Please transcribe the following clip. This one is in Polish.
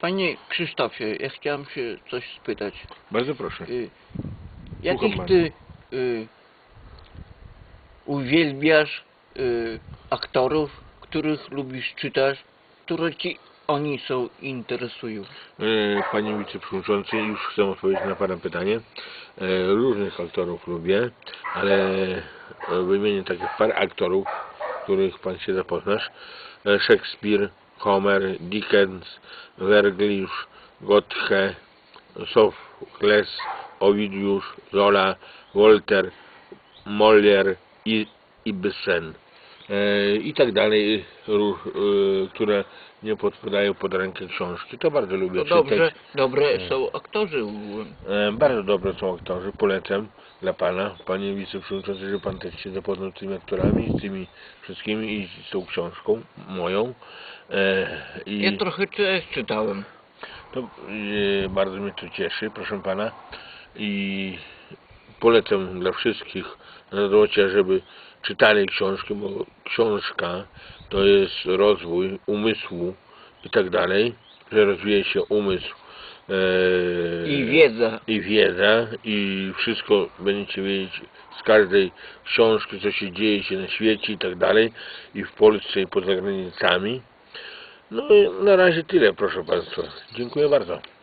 Panie Krzysztofie, ja chciałem się coś spytać. Bardzo proszę. Y, jakich ty y, uwielbiasz y, aktorów, których lubisz czytać, które ci oni są interesują? E, Panie Wiceprzewodniczący, już chcę odpowiedzieć na Pana pytanie. E, Różnych aktorów lubię, ale e, wymienię takich parę aktorów, których Pan się zapoznasz. E, Szekspir, Homer, Dickens, Werglisz, Goethe, Sophokles, Ovidiusz, Zola, Wolter, Molière i Ibsen. E, I tak dalej, e, które nie podpadają pod rękę książki. To bardzo lubię To czytać. dobrze, dobre są aktorzy. E, Bardzo dobre są aktorzy, polecam dla Pana, Panie Wiceprzewodniczący, że Pan też się zapoznał z tymi aktorami, z tymi wszystkimi i z tą książką moją. E, I Ja trochę też czytałem. to e, bardzo mnie to cieszy, proszę Pana. I polecam dla wszystkich na złocie, żeby czytali książki, bo książka to jest rozwój umysłu i tak dalej, że rozwija się umysł. E, I wiedza. i wiedza i wszystko będziecie wiedzieć z każdej książki, co się dzieje się na świecie i tak dalej i w Polsce i poza granicami. No i na razie tyle, proszę Państwa. Dziękuję bardzo.